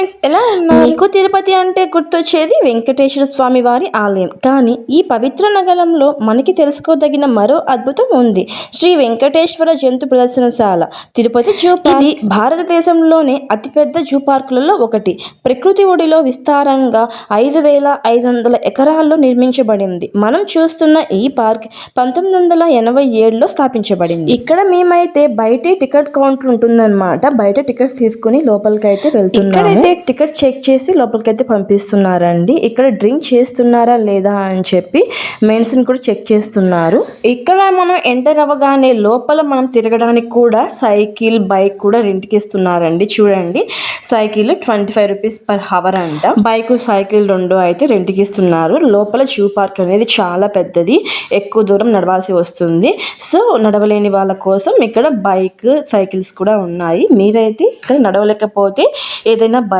Friends ఎలా ఉన్నారు? మీకు తిరుపతి అంటే గుర్తొచ్చేది వెంకటేశ్వర స్వామి వారి ఆలయం. కానీ ఈ పవిత్ర నగరంలో మనకి తెలుసుకోదగిన మరో అద్భుతం ఉంది. శ్రీ వెంకటేశ్వర జంతు ప్రదర్శనశాల. తిరుపతి జూ. ఇది భారతదేశంలోనే అతిపెద్ద జూ పార్కులలో ఒకటి. ప్రకృతి ఒడిలో విస్తారంగా ఐదు వేల ఐదు వందల ఎకరాల్లో నిర్మించబడింది. మనం చూస్తున్న ఈ పార్క్ పంతొమ్మిది వందల ఎనభై ఏడులో స్థాపించబడింది. ఇక్కడ మేమైతే బయటే టికెట్ కౌంటర్ ఉంటుందన్నమాట. బయట టికెట్స్ తీసుకుని లోపలికి అయితే వెళ్తున్నాము టికెట్ చెక్ చేసి లోపలికి అయితే పంపిస్తున్నారండి. ఇక్కడ డ్రింక్ చేస్తున్నారా లేదా అని చెప్పి మెడిసిన్ కూడా చెక్ చేస్తున్నారు. ఇక్కడ మనం ఎంటర్ అవ్వగానే లోపల మనం తిరగడానికి కూడా సైకిల్ బైక్ కూడా రెంట్కి ఇస్తున్నారండి. చూడండి. Cycle twenty five rupees per hour అంట. బైక్ సైకిల్ రెండు అయితే రెంట్కి ఇస్తున్నారు. లోపల జూ పార్క్ అనేది చాలా పెద్దది. ఎక్కువ దూరం నడవాల్సి వస్తుంది. సో నడవలేని వాళ్ళ కోసం ఇక్కడ బైక్ సైకిల్స్ కూడా ఉన్నాయి. మీరైతే ఇక్కడ నడవలేకపోతే ఏదైనా బైక్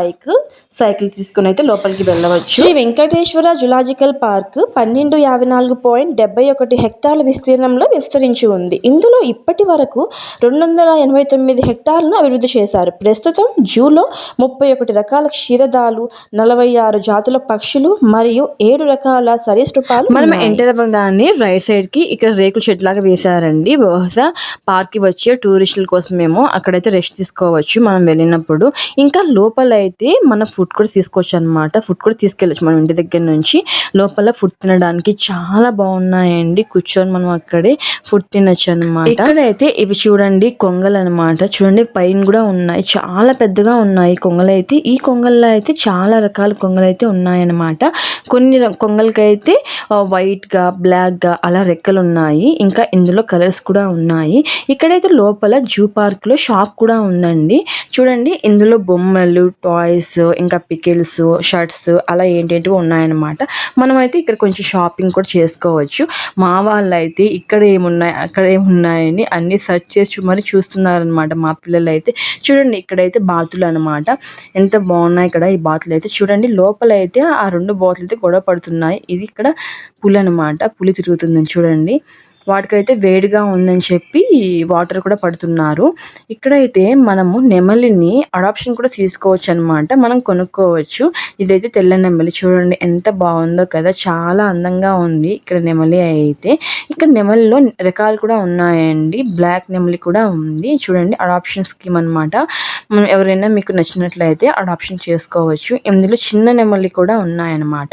సైకిల్ తీసుకుని అయితే లోపలికి వెళ్ళవచ్చు. శ్రీ వెంకటేశ్వర జులాజికల్ పార్క్ పన్నెండు యాభై నాలుగు పాయింట్ డెబ్బై ఒకటి హెక్టార్ల విస్తీర్ణంలో విస్తరించి ఉంది. ఇందులో ఇప్పటి వరకు రెండు వందల ఎనభై తొమ్మిది హెక్టార్లను అభివృద్ధి చేశారు. ప్రస్తుతం జూలో ముప్పై ఒకటి రకాల క్షీరదాలు నలభై ఆరు జాతుల పక్షులు మరియు ఏడు రకాల సరీసృపాలు మనం ఎంటర్ అవ్వగానే రైట్ సైడ్కి ఇక్కడ రేకుల షెడ్ లాగా వేశారండి. బహుశా పార్క్కి వచ్చే టూరిస్టుల కోసమేమో అక్కడైతే రెస్ట్ తీసుకోవచ్చు మనం వెళ్ళినప్పుడు. ఇంకా లోపల అయితే మన ఫుడ్ కూడా తీసుకోవచ్చు అనమాట ఫుడ్ కూడా తీసుకెళ్ళచ్చు మనం ఇంటి దగ్గర నుంచి. లోపల ఫుడ్ తినడానికి చాలా బాగున్నాయండి. కూర్చొని మనం అక్కడే ఫుడ్ తినొచ్చు అనమాట ఇక్కడైతే ఇవి చూడండి కొంగలు అనమాట చూడండి పైన కూడా ఉన్నాయి. చాలా పెద్దగా ఉన్నాయి కొంగలు అయితే ఈ కొంగల్లో అయితే చాలా రకాల కొంగలు అయితే ఉన్నాయన్నమాట. కొన్ని కొంగలకైతే వైట్ బ్లాక్గా బ్లాక్ అలా రెక్కలు ఉన్నాయి ఇంకా ఇందులో కలర్స్ కూడా ఉన్నాయి. ఇక్కడైతే లోపల జూ పార్క్లో షాప్ కూడా ఉందండి. చూడండి ఇందులో బొమ్మలు టాయ్స్ ఇంకా పికిల్స్ షర్ట్స్ అలా ఏంటేంటివి ఉన్నాయన్నమాట. మనమైతే ఇక్కడ కొంచెం షాపింగ్ కూడా చేసుకోవచ్చు. మా వాళ్ళు అయితే ఇక్కడ ఏమున్నాయి అక్కడ ఏమున్నాయని అన్ని సెర్చ్ చేసి మరి చూస్తున్నారనమాట మా పిల్లలు అయితే చూడండి ఇక్కడైతే బాతులు అనమాట ఎంత బాగున్నాయి ఇక్కడ ఈ బాతులు అయితే. చూడండి లోపల అయితే ఆ రెండు బాతులు అయితే గొడవ పడుతున్నాయి. ఇది ఇక్కడ పులి అనమాట పులి తిరుగుతుందని చూడండి. వాటికైతే వేడిగా ఉందని చెప్పి వాటర్ కూడా పడుతున్నారు. ఇక్కడైతే మనము నెమలిని అడాప్షన్ కూడా తీసుకోవచ్చు అనమాట మనం కొనుక్కోవచ్చు. ఇదైతే తెల్ల నెమలి. చూడండి ఎంత బాగుందో కదా. చాలా అందంగా ఉంది ఇక్కడ నెమలి అయితే. ఇక్కడ నెమలిలో రకాలు కూడా ఉన్నాయండి. బ్లాక్ నెమలి కూడా ఉంది. చూడండి అడాప్షన్ స్కీమ్ అన్నమాట. మనం ఎవరైనా మీకు నచ్చినట్లయితే అడాప్షన్ చేసుకోవచ్చు. ఇందులో చిన్న నెమలి కూడా ఉన్నాయన్నమాట.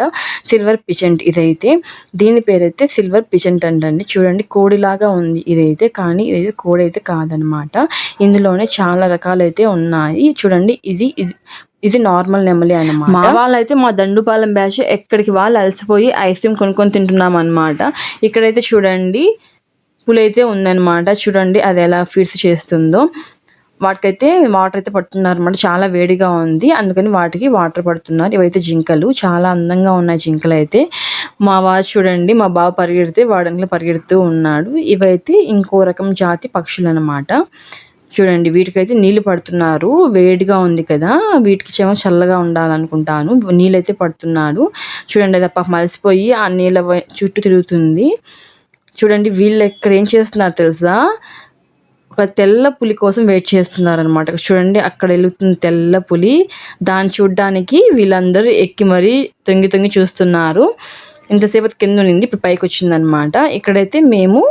సిల్వర్ పిజెంట్ ఇదైతే. దీని పేరైతే సిల్వర్ పిజెంట్ అంటండి. చూడండి కోడిలాగా ఉంది. ఇదైతే కానీ ఇదైతే కోడి అయితే కాదనమాట. ఇందులోనే చాలా రకాలైతే ఉన్నాయి. చూడండి ఇది ఇది ఇది నార్మల్ నెమలి అన్నమాట. మా వాళ్ళైతే మా దండుపాలెం బ్యాచ్ ఎక్కడికి వాళ్ళు అలసిపోయి ఐస్ క్రీమ్ కొనుక్కొని తింటున్నాం అనమాట ఇక్కడైతే చూడండి పులి అయితే ఉందన్నమాట. చూడండి అది ఎలా ఫీడ్స్ చేస్తుందో. వాటికైతే వాటర్ అయితే పడుతున్నారు అనమాట చాలా వేడిగా ఉంది. అందుకని వాటికి వాటర్ పడుతున్నారు. ఇవైతే జింకలు. చాలా అందంగా ఉన్నాయి జింకలు అయితే. మా వాడు చూడండి మా బావ పరిగెడితే వాడంలో పరిగెడుతూ ఉన్నాడు. ఇవైతే ఇంకో రకం జాతి పక్షులు అనమాట చూడండి వీటికైతే నీళ్ళు పడుతున్నారు. వేడిగా ఉంది కదా. వీటికి చేమో చల్లగా ఉండాలనుకుంటాను. నీళ్ళైతే పడుతున్నాడు చూడండి అది పాప మలిసిపోయి ఆ నీళ్ళ చుట్టూ తిరుగుతుంది. చూడండి వీళ్ళు ఇక్కడ ఏం చేస్తున్నారు తెలుసా? ఒక తెల్ల పులి కోసం వెయిట్ చేస్తున్నారు అనమాట చూడండి అక్కడ వెళ్తుంది తెల్ల పులి. దాన్ని చూడ్డానికి వీళ్ళందరూ ఎక్కి మరీ తొంగి తొంగి చూస్తున్నారు. ఇంతసేపు కింద ఉన్నింది ఇప్పుడు పైకి వచ్చిందనమాట ఇక్కడైతే మేము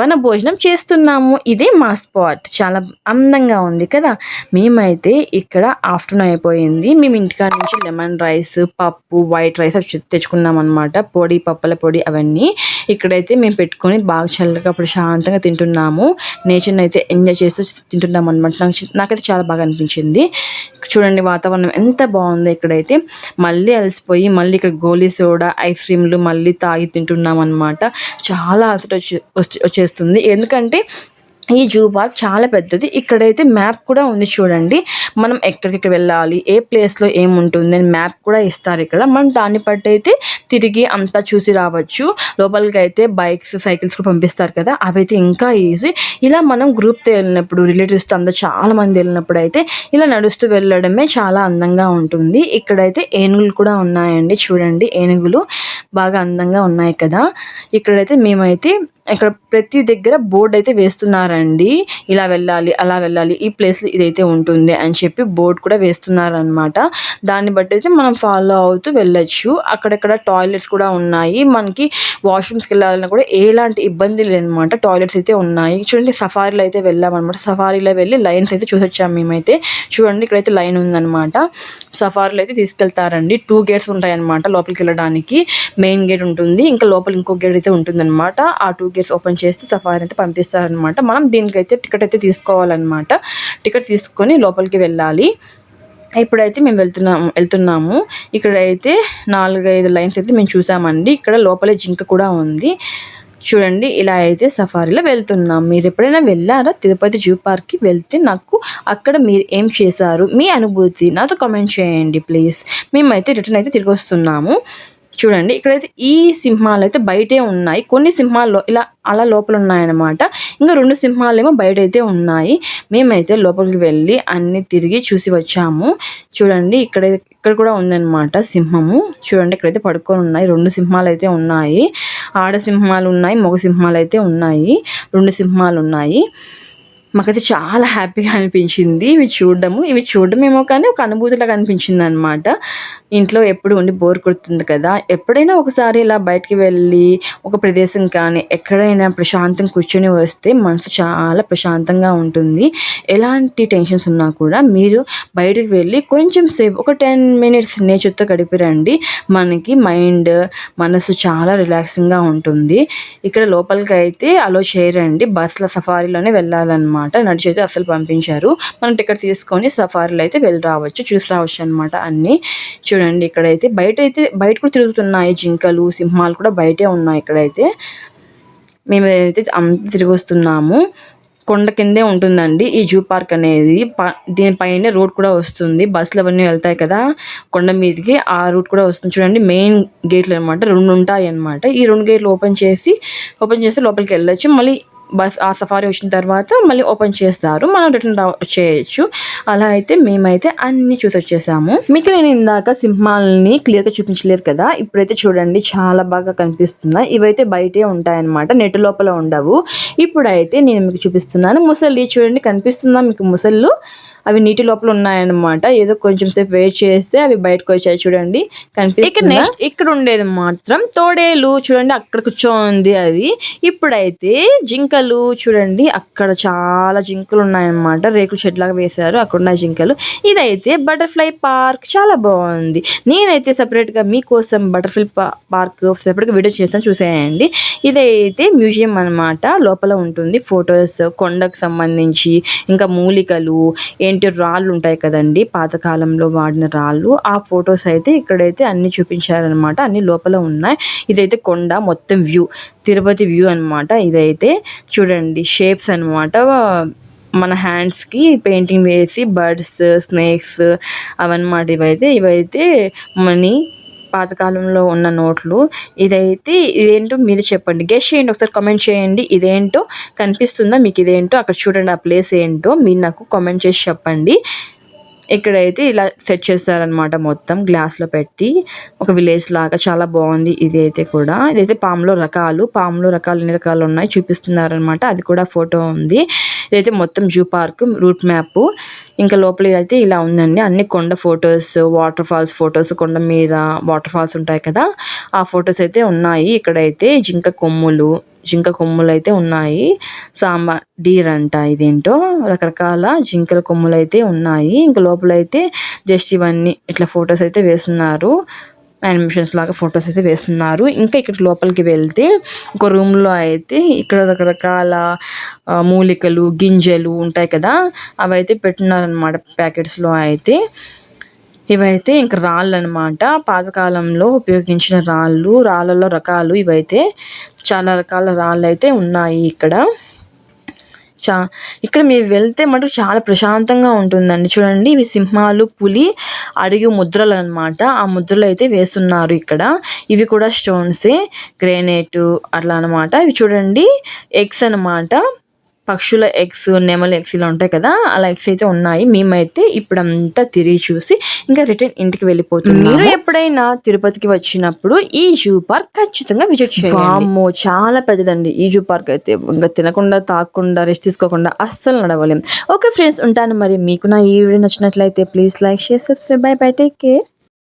వన భోజనం చేస్తున్నాము. ఇదే మా స్పాట్. చాలా అందంగా ఉంది కదా? మేమైతే ఇక్కడ ఆఫ్టర్నూన్ అయిపోయింది. మేము ఇంటికాడ నుంచి లెమన్ రైస్ పప్పు వైట్ రైస్ అవి తెచ్చుకున్నాం అనమాట పొడి పప్పుల పొడి అవన్నీ. ఇక్కడైతే మేము పెట్టుకొని బాగా చల్లగా అప్పుడు శాంతంగా తింటున్నాము. నేచర్ని అయితే ఎంజాయ్ చేస్తూ తింటున్నాం అనమాట నాకు నాకైతే చాలా బాగా అనిపించింది. చూడండి వాతావరణం ఎంత బాగుందో ఇక్కడైతే. మళ్ళీ అలసిపోయి మళ్ళీ ఇక్కడ గోలీ సోడా ఐస్ క్రీమ్లు మళ్ళీ తాగి తింటున్నాం అనమాట చాలా అలసట వచ్చి వచ్చే- వచ్చేస్తుంది. ఎందుకంటే ఈ జూ పార్క్ చాలా పెద్దది. ఇక్కడైతే మ్యాప్ కూడా ఉంది చూడండి. మనం ఎక్కడికి వెళ్ళాలి ఏ ప్లేస్లో ఏముంటుంది అని మ్యాప్ కూడా ఇస్తారు ఇక్కడ. మనం దాన్ని బట్టి అయితే తిరిగి అంతా చూసి రావచ్చు. లోపలికి అయితే బైక్స్ సైకిల్స్ కూడా పంపిస్తారు కదా. అవైతే ఇంకా ఈజీ. ఇలా మనం గ్రూప్తో వెళ్ళినప్పుడు రిలేటివ్స్తో అందరూ చాలా మంది వెళ్ళినప్పుడు అయితే ఇలా నడుస్తూ వెళ్ళడమే చాలా అందంగా ఉంటుంది. ఇక్కడైతే ఏనుగులు కూడా ఉన్నాయండి చూడండి. ఏనుగులు బాగా అందంగా ఉన్నాయి కదా. ఇక్కడైతే మేమైతే ఇక్కడ ప్రతి దగ్గర బోర్డు అయితే వేస్తున్నారండి. ఇలా వెళ్ళాలి అలా వెళ్ళాలి ఈ ప్లేస్లో ఇదైతే ఉంటుంది అని చెప్పి బోర్డు కూడా వేస్తున్నారనమాట దాన్ని బట్టి అయితే మనం ఫాలో అవుతూ వెళ్ళొచ్చు. అక్కడక్కడ టాయిలెట్స్ కూడా ఉన్నాయి. మనకి వాష్రూమ్స్కి వెళ్ళాలన్నా కూడా ఎలాంటి ఇబ్బంది లేదనమాట టాయిలెట్స్ అయితే ఉన్నాయి. చూడండి సఫారీలో అయితే వెళ్ళామన్నమాట. సఫారీలో వెళ్ళి లైన్స్ అయితే చూసొచ్చాము మేమైతే. చూడండి ఇక్కడైతే లైన్ ఉందన్నమాట. సఫారీలో అయితే తీసుకెళ్తారండి. టూ గేట్స్ ఉంటాయన్నమాట లోపలికి వెళ్ళడానికి. మెయిన్ గేట్ ఉంటుంది. ఇంకా లోపల ఇంకో గేట్ అయితే ఉంటుందన్నమాట. ఆ టూ గేట్స్ ఓపెన్ చేస్తే సఫారీ అయితే పంపిస్తారనమాట మనం దీనికైతే టికెట్ అయితే తీసుకోవాలన్నమాట. టికెట్ తీసుకొని లోపలికి వెళ్ళాలి. ఇప్పుడైతే మేము వెళ్తున్నాము వెళ్తున్నాము. ఇక్కడైతే నాలుగైదు లైన్స్ అయితే మేము చూసామండి. ఇక్కడ లోపలే జింక కూడా ఉంది. చూడండి ఇలా అయితే సఫారీలో వెళ్తున్నాం. మీరు ఎప్పుడైనా వెళ్ళారా? తిరుపతి జూ పార్క్కి వెళ్తే నాకు అక్కడ మీరు ఏం చేశారు? మీ అనుభూతి నాతో కామెంట్ చేయండి ప్లీజ్. మేమైతే రిటర్న్ అయితే తిరిగి వస్తున్నాము. చూడండి ఇక్కడైతే ఈ సింహాలు అయితే బయటే ఉన్నాయి. కొన్ని సింహాల్లో ఇలా అలా లోపల ఉన్నాయన్నమాట ఇంకా రెండు సింహాలు ఏమో బయట అయితే ఉన్నాయి. మేమైతే లోపలికి వెళ్ళి అన్ని తిరిగి చూసి వచ్చాము. చూడండి ఇక్కడ ఇక్కడ కూడా ఉందన్నమాట సింహము. చూడండి ఇక్కడైతే పడుకొని ఉన్నాయి. రెండు సింహాలు అయితే ఉన్నాయి. ఆడ సింహాలు ఉన్నాయి మగ సింహాలు అయితే ఉన్నాయి. రెండు సింహాలు ఉన్నాయి మాకైతే చాలా హ్యాపీగా అనిపించింది. ఇవి చూడడము. ఇవి చూడడం ఏమో కానీ ఒక అనుభూతిలాగా అనిపించింది అనమాట ఇంట్లో ఎప్పుడు ఉండి బోర్ కొడుతుంది కదా ఎప్పుడైనా ఒకసారి ఇలా బయటికి వెళ్ళి ఒక ప్రదేశం కానీ ఎక్కడైనా ప్రశాంతం కూర్చొని వస్తే మనసు చాలా ప్రశాంతంగా ఉంటుంది. ఎలాంటి టెన్షన్స్ ఉన్నా కూడా మీరు బయటకు వెళ్ళి కొంచెం సేపు ఒక టెన్ మినిట్స్ నేచర్తో గడిపిరండి మనకి మైండ్ మనసు చాలా రిలాక్సింగ్గా ఉంటుంది. ఇక్కడ లోపలికి అయితే అలో చేయరండి. బస్సుల సఫారీలోనే వెళ్ళాలన్నమాట. నడిచి అయితే అసలు పంపించారు. మనం టికెట్ తీసుకొని సఫారీలో అయితే వెళ్ళి రావచ్చు చూసి రావచ్చు అనమాట అన్నీ. చూడండి. ఇక్కడైతే. బయట అయితే బయట కూడా తిరుగుతున్నాయి జింకలు సింహాలు కూడా బయటే ఉన్నాయి ఇక్కడైతే. మేము అయితే అంత తిరిగి వస్తున్నాము. కొండ కిందే ఉంటుందండి ఈ జూ పార్క్ అనేది. దీనిపైనే రోడ్ కూడా వస్తుంది. బస్సులు అవన్నీ వెళ్తాయి కదా. కొండ మీదకి ఆ రూట్ కూడా వస్తుంది. చూడండి మెయిన్ గేట్లు అనమాట రెండు ఉంటాయి అనమాట ఈ రెండు గేట్లు ఓపెన్ చేసి ఓపెన్ చేస్తే లోపలికి వెళ్ళొచ్చు. మళ్ళీ బస్ ఆ సఫారీ వచ్చిన తర్వాత మళ్ళీ ఓపెన్ చేస్తారు. మనం రిటర్న్ రా చేయొచ్చు. అలా అయితే మేమైతే అన్ని చూసి వచ్చేసాము. మీకు నేను ఇందాక సింహాలని క్లియర్గా చూపించలేదు కదా? ఇప్పుడైతే చూడండి చాలా బాగా కనిపిస్తున్నాయి. ఇవైతే బయటే ఉంటాయన్నమాట. నెట్ లోపల ఉండవు. ఇప్పుడైతే నేను మీకు చూపిస్తున్నాను. ముసలి చూడండి కనిపిస్తుందా మీకు ముసళ్ళు అవి నీటి లోపల ఉన్నాయన్నమాట. ఏదో కొంచెం సేపు వెయిట్ చేస్తే అవి బయటకు వచ్చాయి చూడండి. కనిపిస్తుంది? నెక్స్ట్ ఇక్కడ ఉండేది మాత్రం తోడేలు. చూడండి అక్కడ కూర్చోంది అది. ఇప్పుడైతే జింకలు చూడండి అక్కడ చాలా జింకలు ఉన్నాయన్నమాట. రేకుల షెడ్ లాగా వేశారు అక్కడ ఉన్న జింకలు. ఇదైతే బటర్ఫ్లై పార్క్. చాలా బాగుంది. నేనైతే సపరేట్గా మీకోసం బటర్ఫ్లై పార్క్ సపరేట్గా వీడియో చేస్తాను చూసేయండి. ఇదైతే మ్యూజియం అనమాట లోపల ఉంటుంది ఫొటోస్. కొండకు సంబంధించి ఇంకా మూలికలు ఏంటి రాళ్ళు ఉంటాయి కదండి పాతకాలంలో వాడిన రాళ్ళు. ఆ ఫొటోస్ అయితే ఇక్కడైతే అన్ని చూపించారనమాట అన్ని లోపల ఉన్నాయి. ఇదైతే కొండ మొత్తం వ్యూ తిరుపతి వ్యూ అనమాట ఇదైతే. చూడండి షేప్స్ అనమాట మన హ్యాండ్స్కి పెయింటింగ్ వేసి బర్డ్స్ స్నేక్స్ అవన్నమాట ఇవైతే. ఇవైతే మనీ పాతకాలంలో ఉన్న నోట్లు. ఇదైతే ఇదేంటో మీరు చెప్పండి. గెస్ట్ చేయండి. ఒకసారి కామెంట్ చేయండి. ఇదేంటో కనిపిస్తుందా? మీకు ఇదేంటో? అక్కడ చూడండి ఆ ప్లేస్ ఏంటో. మీరు నాకు కామెంట్ చేసి చెప్పండి. ఇక్కడైతే ఇలా సెట్ చేస్తారనమాట మొత్తం గ్లాస్లో పెట్టి. ఒక విలేజ్ లాగా చాలా బాగుంది ఇది అయితే కూడా. ఇదైతే పాములో రకాలు. పాములో రకాలు ఎన్ని రకాలు ఉన్నాయి చూపిస్తున్నారనమాట అది కూడా ఫోటో ఉంది. ఇదైతే మొత్తం జూ పార్క్ రూట్ మ్యాప్ ఇంకా లోపల అయితే ఇలా ఉందండి. అన్ని కొండ ఫొటోస్ వాటర్ ఫాల్స్ ఫొటోస్ కొండ మీద వాటర్ ఫాల్స్ ఉంటాయి కదా ఆ ఫొటోస్ అయితే ఉన్నాయి. ఇక్కడైతే జింక కొమ్ములు జింక కొమ్ములు అయితే ఉన్నాయి. సాంబార్ డీర్ అంట ఇదేంటో రకరకాల జింకల కొమ్ములు అయితే ఉన్నాయి. ఇంకా లోపల అయితే జస్ట్ ఇవన్నీ ఇట్లా ఫొటోస్ అయితే వేస్తున్నారు. యానిమేషన్స్ లాగా ఫొటోస్ అయితే వేస్తున్నారు. ఇంకా ఇక్కడ లోపలికి వెళ్తే ఒక రూమ్లో అయితే ఇక్కడ రకరకాల మూలికలు గింజలు ఉంటాయి కదా అవి అయితే పెట్టినారనమాట ప్యాకెట్స్లో అయితే. ఇవైతే ఇంక రాళ్ళు అనమాట పాతకాలంలో ఉపయోగించిన రాళ్ళు రాళ్ళలో రకాలు ఇవైతే చాలా రకాల రాళ్ళు అయితే ఉన్నాయి ఇక్కడ. చా ఇక్కడ మీరు వెళ్తే మటు చాలా ప్రశాంతంగా ఉంటుందండి. చూడండి ఇవి సింహాలు పులి అడిగి ముద్రలు అనమాట ఆ ముద్రలు అయితే వేస్తున్నారు ఇక్కడ. ఇవి కూడా స్టోన్సే గ్రేనైట్ అట్లా అనమాట. ఇవి చూడండి ఎగ్స్ అనమాట. పక్షుల ఎగ్స్ నెమల ఎగ్స్ ఇలా ఉంటాయి కదా అలా ఎగ్స్ అయితే ఉన్నాయి. మేమైతే ఇప్పుడంతా తిరిగి చూసి ఇంకా రిటర్న్ ఇంటికి వెళ్ళిపోతున్నాం మీరు ఎప్పుడైనా తిరుపతికి వచ్చినప్పుడు ఈ జూ పార్క్ ఖచ్చితంగా విజిట్ వామ్మో చాలా పెద్దదండి. ఈ జూ పార్క్ అయితే ఇంకా తినకుండా తాగకుండా రెస్ట్ తీసుకోకుండా అస్సలు నడవలేం. ఓకే ఫ్రెండ్స్ ఉంటాను మరి. మీకు నా ఈ వీడియో నచ్చినట్లయితే please like share subscribe. Bye bye take care.